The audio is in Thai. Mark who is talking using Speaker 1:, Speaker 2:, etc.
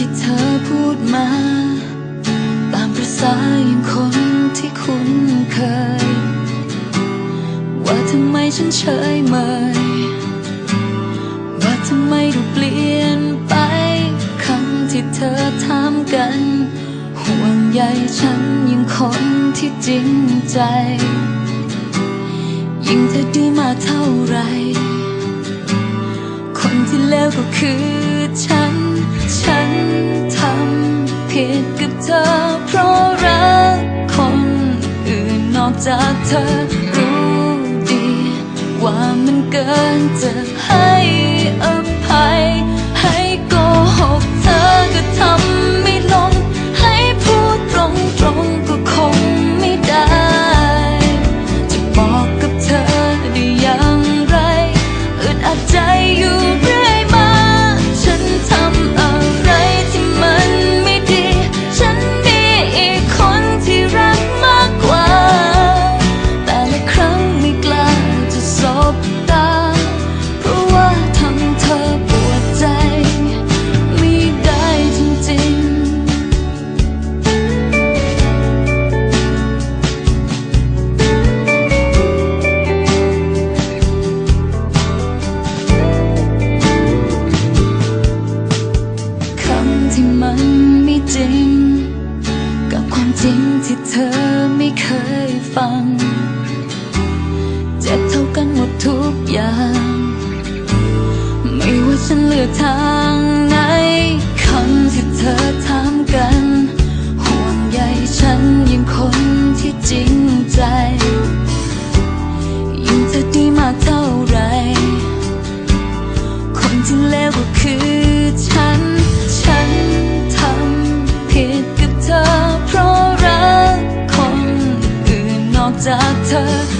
Speaker 1: ที่เธอพูดมา ตามประสาอย่างคนที่คุ้นเคย ว่าทำไมฉันเฉยเมย ว่าทำไมดูเปลี่ยนไป คำที่เธอถามกัน ห่วงใยฉันยังคนที่จริงใจ ยิ่งเธอดีมาเท่าไรคนที่เลวก็คือฉัน ฉัน เธอ เพราะรักคนอื่นนอกจากเธอรู้ดี ว่ามันเกินจะให้ ริงที่เธอไม่เคยฟัง เจ็บเท่ากันหมดทุกอย่าง ไม่ว่าฉันเลือกทางไหนคำที่เธอถามกัน ห่วงใยฉันยิ่งคนที่จริงใจ doctor.